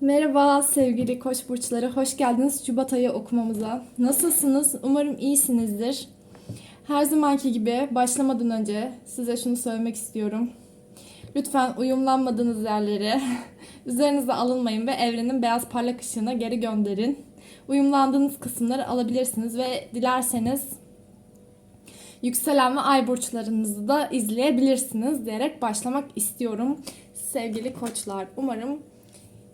Merhaba sevgili koç burçları, hoş geldiniz Şubat ayı okumamıza. Nasılsınız? Umarım iyisinizdir. Her zamanki gibi başlamadan önce size şunu söylemek istiyorum. Lütfen uyumlanmadığınız yerleri üzerinize alınmayın ve evrenin beyaz parlak ışığına geri gönderin. Uyumlandığınız kısımları alabilirsiniz ve dilerseniz yükselen ve ay burçlarınızı da izleyebilirsiniz diyerek başlamak istiyorum. Sevgili koçlar, umarım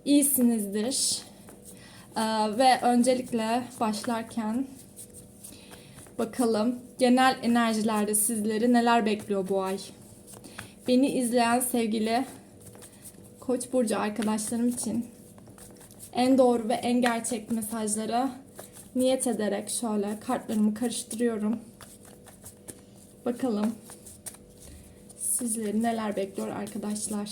iyisinizdir. Ee, ve öncelikle başlarken bakalım genel enerjilerde sizleri neler bekliyor bu ay. Beni izleyen sevgili Koç burcu arkadaşlarım için en doğru ve en gerçek mesajlara niyet ederek şöyle kartlarımı karıştırıyorum. Bakalım sizleri neler bekliyor arkadaşlar.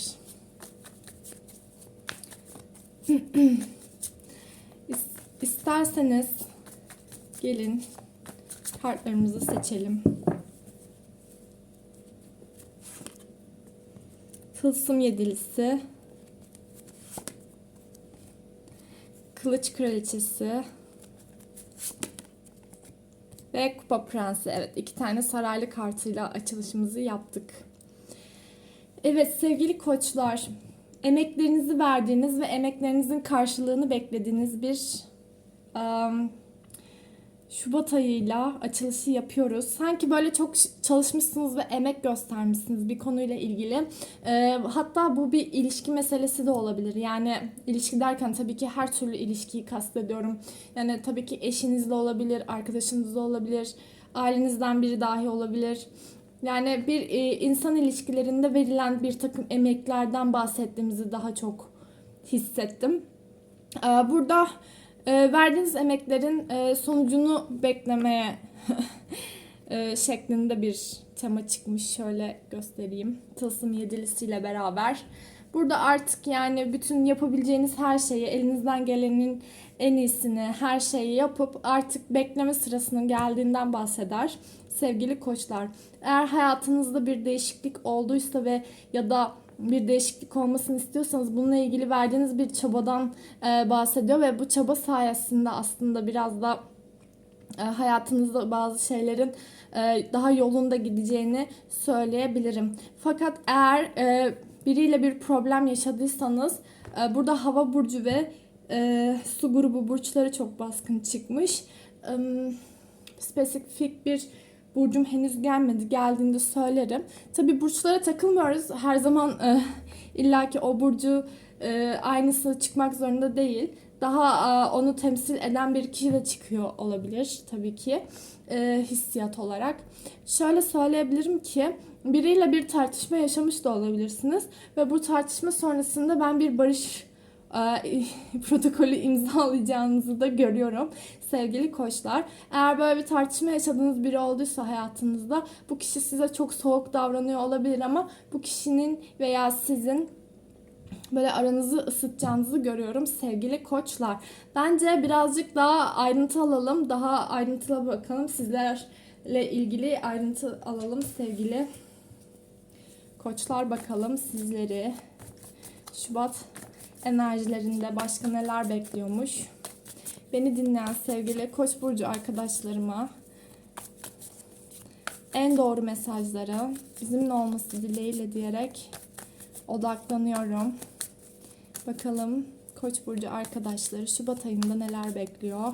İs- İsterseniz gelin kartlarımızı seçelim. Tılsım yedilisi, Kılıç kraliçesi ve Kupa prensi. Evet, iki tane saraylı kartıyla açılışımızı yaptık. Evet sevgili koçlar, emeklerinizi verdiğiniz ve emeklerinizin karşılığını beklediğiniz bir um, Şubat ayıyla açılışı yapıyoruz. Sanki böyle çok çalışmışsınız ve emek göstermişsiniz bir konuyla ilgili. Ee, hatta bu bir ilişki meselesi de olabilir. Yani ilişki derken tabii ki her türlü ilişkiyi kastediyorum. Yani tabii ki eşinizle olabilir, arkadaşınızla olabilir, ailenizden biri dahi olabilir. Yani bir e, insan ilişkilerinde verilen bir takım emeklerden bahsettiğimizi daha çok hissettim. Ee, Burada e, verdiğiniz emeklerin e, sonucunu beklemeye e, şeklinde bir tema çıkmış. Şöyle göstereyim. Tılsım yedilisiyle beraber. Burada artık yani bütün yapabileceğiniz her şeyi, elinizden gelenin en iyisini, her şeyi yapıp artık bekleme sırasının geldiğinden bahseder. Sevgili koçlar, eğer hayatınızda bir değişiklik olduysa ve ya da bir değişiklik olmasını istiyorsanız bununla ilgili verdiğiniz bir çabadan e, bahsediyor ve bu çaba sayesinde aslında biraz da e, hayatınızda bazı şeylerin e, daha yolunda gideceğini söyleyebilirim. Fakat eğer e, biriyle bir problem yaşadıysanız e, burada hava burcu ve e, su grubu burçları çok baskın çıkmış. E, spesifik bir burcum henüz gelmedi. Geldiğinde söylerim. Tabi burçlara takılmıyoruz. Her zaman e, illaki o burcu e, aynısı çıkmak zorunda değil. Daha e, onu temsil eden bir kişi de çıkıyor olabilir tabii ki e, hissiyat olarak. Şöyle söyleyebilirim ki biriyle bir tartışma yaşamış da olabilirsiniz ve bu tartışma sonrasında ben bir barış e, protokolü imzalayacağınızı da görüyorum sevgili koçlar. Eğer böyle bir tartışma yaşadığınız biri olduysa hayatınızda bu kişi size çok soğuk davranıyor olabilir ama bu kişinin veya sizin böyle aranızı ısıtacağınızı görüyorum sevgili koçlar. Bence birazcık daha ayrıntı alalım. Daha ayrıntılı bakalım. Sizlerle ilgili ayrıntı alalım sevgili koçlar bakalım sizleri. Şubat enerjilerinde başka neler bekliyormuş? Beni dinleyen sevgili Koç burcu arkadaşlarıma en doğru mesajları bizimle olması dileğiyle diyerek odaklanıyorum. Bakalım Koç burcu arkadaşları Şubat ayında neler bekliyor?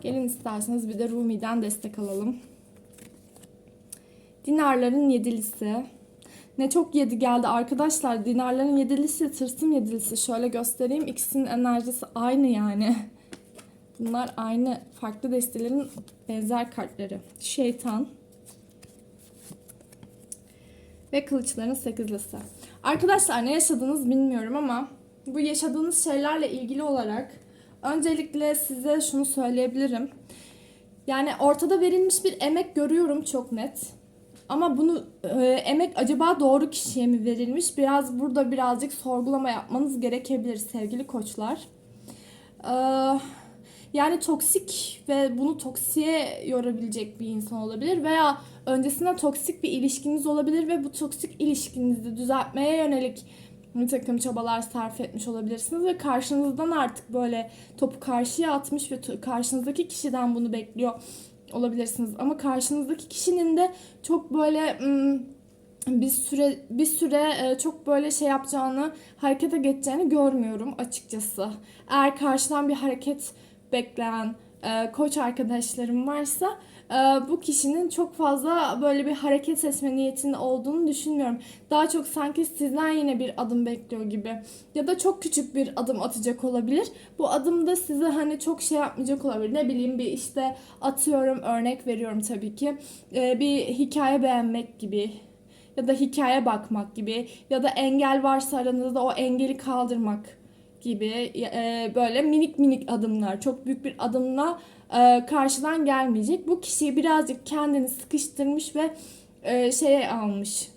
Gelin isterseniz bir de Rumi'den destek alalım. Dinarların yedilisi. Ne çok yedi geldi arkadaşlar. Dinarların yedilisi, tırsım yedilisi. Şöyle göstereyim. İkisinin enerjisi aynı yani. Bunlar aynı farklı destelerin benzer kartları. Şeytan ve kılıçların sekizlisi. Arkadaşlar ne yaşadınız bilmiyorum ama bu yaşadığınız şeylerle ilgili olarak öncelikle size şunu söyleyebilirim. Yani ortada verilmiş bir emek görüyorum çok net. Ama bunu e, emek acaba doğru kişiye mi verilmiş? Biraz burada birazcık sorgulama yapmanız gerekebilir sevgili koçlar. Ee, Yani toksik ve bunu toksiye yorabilecek bir insan olabilir veya öncesinde toksik bir ilişkiniz olabilir ve bu toksik ilişkinizi düzeltmeye yönelik bir takım çabalar sarf etmiş olabilirsiniz ve karşınızdan artık böyle topu karşıya atmış ve karşınızdaki kişiden bunu bekliyor olabilirsiniz. Ama karşınızdaki kişinin de çok böyle ım, bir süre bir süre e, çok böyle şey yapacağını, harekete geçeceğini görmüyorum açıkçası. Eğer karşıdan bir hareket bekleyen e, koç arkadaşlarım varsa e, bu kişinin çok fazla böyle bir hareket etme niyetinde olduğunu düşünmüyorum. Daha çok sanki sizden yine bir adım bekliyor gibi. Ya da çok küçük bir adım atacak olabilir. Bu adım da size hani çok şey yapmayacak olabilir. Ne bileyim bir işte atıyorum örnek veriyorum tabii ki. E, bir hikaye beğenmek gibi ya da hikaye bakmak gibi ya da engel varsa aranızda o engeli kaldırmak gibi e, böyle minik minik adımlar çok büyük bir adımla e, karşıdan gelmeyecek. Bu kişiyi birazcık kendini sıkıştırmış ve e, şeye almış.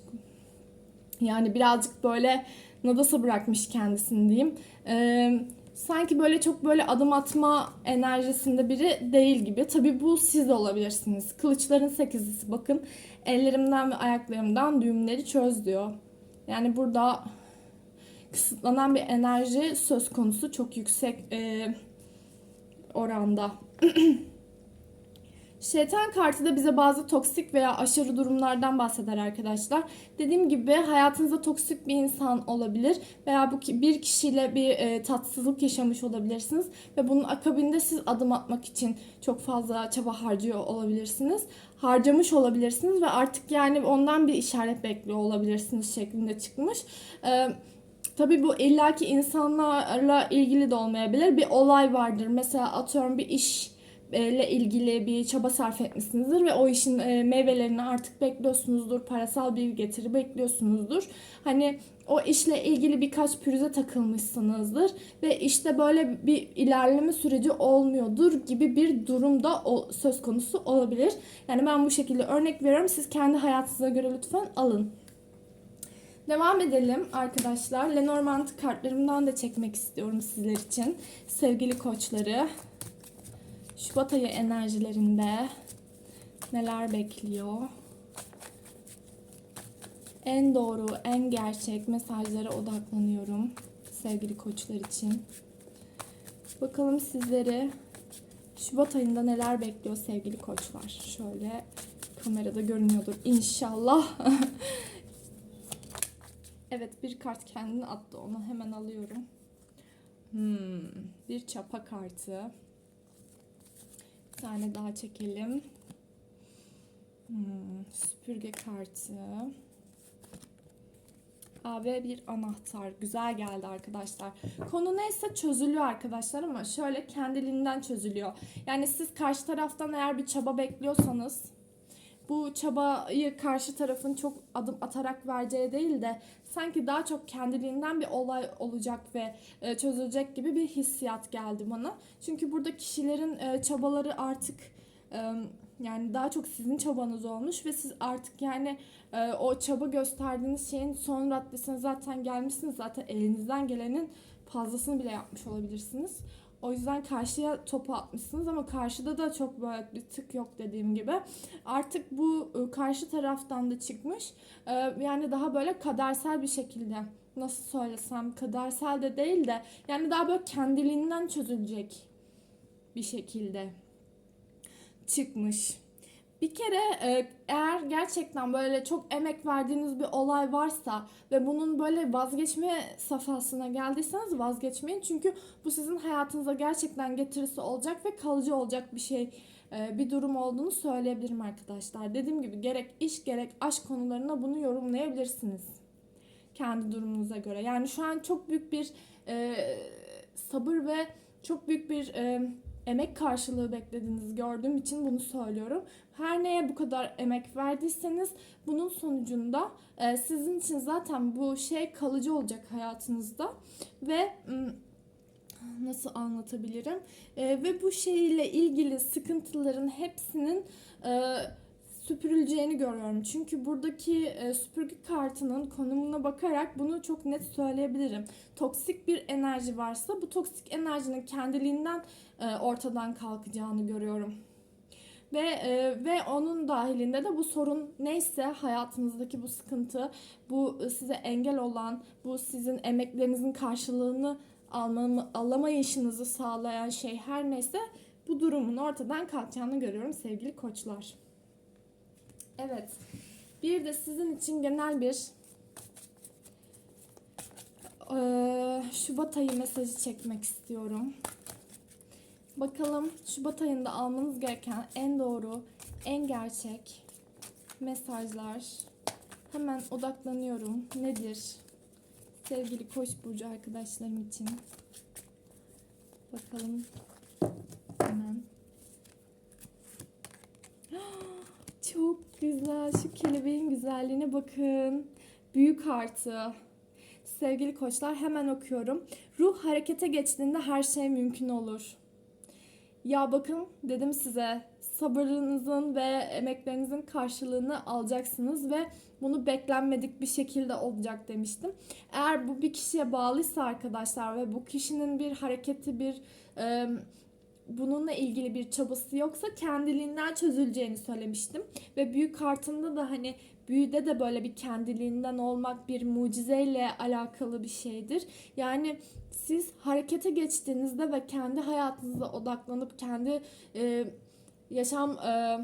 Yani birazcık böyle nadasa bırakmış kendisini diyeyim. E, sanki böyle çok böyle adım atma enerjisinde biri değil gibi. Tabii bu siz olabilirsiniz. Kılıçların sekizlisi bakın. Ellerimden ve ayaklarımdan düğümleri çöz diyor. Yani burada kısıtlanan bir enerji söz konusu çok yüksek e, oranda. Şeytan kartı da bize bazı toksik veya aşırı durumlardan bahseder arkadaşlar. Dediğim gibi hayatınızda toksik bir insan olabilir veya bu bir kişiyle bir e, tatsızlık yaşamış olabilirsiniz ve bunun akabinde siz adım atmak için çok fazla çaba harcıyor olabilirsiniz. Harcamış olabilirsiniz ve artık yani ondan bir işaret bekliyor olabilirsiniz şeklinde çıkmış. Ee, Tabii bu illaki insanlarla ilgili de olmayabilir. Bir olay vardır. Mesela atıyorum bir iş ile ilgili bir çaba sarf etmişsinizdir ve o işin e, meyvelerini artık bekliyorsunuzdur. Parasal bir getiri bekliyorsunuzdur. Hani o işle ilgili birkaç pürüze takılmışsınızdır ve işte böyle bir ilerleme süreci olmuyordur gibi bir durumda söz konusu olabilir. Yani ben bu şekilde örnek veriyorum. Siz kendi hayatınıza göre lütfen alın. Devam edelim arkadaşlar. Lenormand kartlarımdan da çekmek istiyorum sizler için. Sevgili koçları. Şubat ayı enerjilerinde neler bekliyor? En doğru, en gerçek mesajlara odaklanıyorum sevgili koçlar için. Bakalım sizleri Şubat ayında neler bekliyor sevgili koçlar? Şöyle kamerada görünüyordur inşallah. Evet bir kart kendini attı. Onu hemen alıyorum. Hmm, bir çapa kartı. Bir tane daha çekelim. Hmm, süpürge kartı. Aa, ve bir anahtar. Güzel geldi arkadaşlar. Konu neyse çözülüyor arkadaşlar ama şöyle kendiliğinden çözülüyor. Yani siz karşı taraftan eğer bir çaba bekliyorsanız bu çabayı karşı tarafın çok adım atarak vereceği değil de sanki daha çok kendiliğinden bir olay olacak ve e, çözülecek gibi bir hissiyat geldi bana. Çünkü burada kişilerin e, çabaları artık e, yani daha çok sizin çabanız olmuş ve siz artık yani o çaba gösterdiğiniz şeyin son raddesine zaten gelmişsiniz. Zaten elinizden gelenin fazlasını bile yapmış olabilirsiniz. O yüzden karşıya topu atmışsınız ama karşıda da çok böyle bir tık yok dediğim gibi. Artık bu e, karşı taraftan da çıkmış. E, Yani daha böyle kadersel bir şekilde nasıl söylesem kadersel de değil de yani daha böyle kendiliğinden çözülecek bir şekilde çıkmış. Bir kere e, eğer gerçekten böyle çok emek verdiğiniz bir olay varsa ve bunun böyle vazgeçme safhasına geldiyseniz vazgeçmeyin. Çünkü bu sizin hayatınıza gerçekten getirisi olacak ve kalıcı olacak bir şey e, bir durum olduğunu söyleyebilirim arkadaşlar. Dediğim gibi gerek iş gerek aşk konularına bunu yorumlayabilirsiniz. Kendi durumunuza göre. Yani şu an çok büyük bir e, sabır ve çok büyük bir e, emek karşılığı beklediğinizi gördüğüm için bunu söylüyorum. Her neye bu kadar emek verdiyseniz bunun sonucunda e, sizin için zaten bu şey kalıcı olacak hayatınızda ve nasıl anlatabilirim? E, ve bu şeyle ilgili sıkıntıların hepsinin e, süpürüleceğini görüyorum. Çünkü buradaki e, süpürge kartının konumuna bakarak bunu çok net söyleyebilirim. Toksik bir enerji varsa bu toksik enerjinin kendiliğinden e, ortadan kalkacağını görüyorum. Ve e, ve onun dahilinde de bu sorun neyse hayatınızdaki bu sıkıntı, bu e, size engel olan, bu sizin emeklerinizin karşılığını alma, alamayışınızı sağlayan şey her neyse bu durumun ortadan kalkacağını görüyorum sevgili koçlar. Evet. Bir de sizin için genel bir Şubat ayı mesajı çekmek istiyorum. Bakalım Şubat ayında almanız gereken en doğru, en gerçek mesajlar. Hemen odaklanıyorum. Nedir? Sevgili Koç burcu arkadaşlarım için. Bakalım. Hemen. Çok güzel. Şu kelebeğin güzelliğine bakın. Büyük artı. Sevgili koçlar hemen okuyorum. Ruh harekete geçtiğinde her şey mümkün olur. Ya bakın dedim size sabırınızın ve emeklerinizin karşılığını alacaksınız ve bunu beklenmedik bir şekilde olacak demiştim. Eğer bu bir kişiye bağlıysa arkadaşlar ve bu kişinin bir hareketi bir e, bununla ilgili bir çabası yoksa kendiliğinden çözüleceğini söylemiştim. Ve büyük kartında da hani büyüde de böyle bir kendiliğinden olmak bir mucizeyle alakalı bir şeydir. Yani siz harekete geçtiğinizde ve kendi hayatınıza odaklanıp kendi e, yaşam e,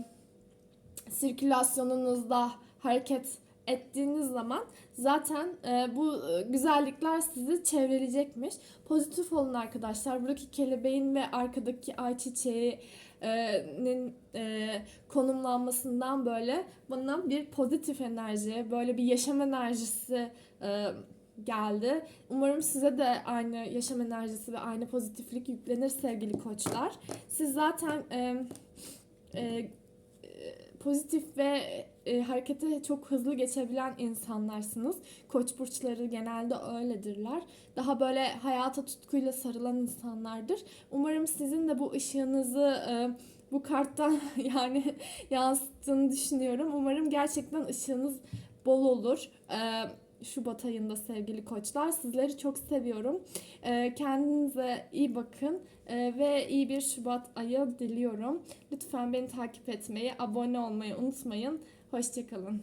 sirkülasyonunuzda hareket ettiğiniz zaman zaten e, bu e, güzellikler sizi çevreleyecekmiş. Pozitif olun arkadaşlar. Buradaki kelebeğin ve arkadaki ayçiçeğinin e, konumlanmasından böyle bana bir pozitif enerji, böyle bir yaşam enerjisi e, geldi. Umarım size de aynı yaşam enerjisi ve aynı pozitiflik yüklenir sevgili koçlar. Siz zaten e, e, pozitif ve e, harekete çok hızlı geçebilen insanlarsınız. Koç burçları genelde öyledirler. Daha böyle hayata tutkuyla sarılan insanlardır. Umarım sizin de bu ışığınızı e, bu karttan yani yansıttığını düşünüyorum. Umarım gerçekten ışığınız bol olur. E, Şubat ayında sevgili koçlar. Sizleri çok seviyorum. E, kendinize iyi bakın e, ve iyi bir Şubat ayı diliyorum. Lütfen beni takip etmeyi, abone olmayı unutmayın. Hoşçakalın.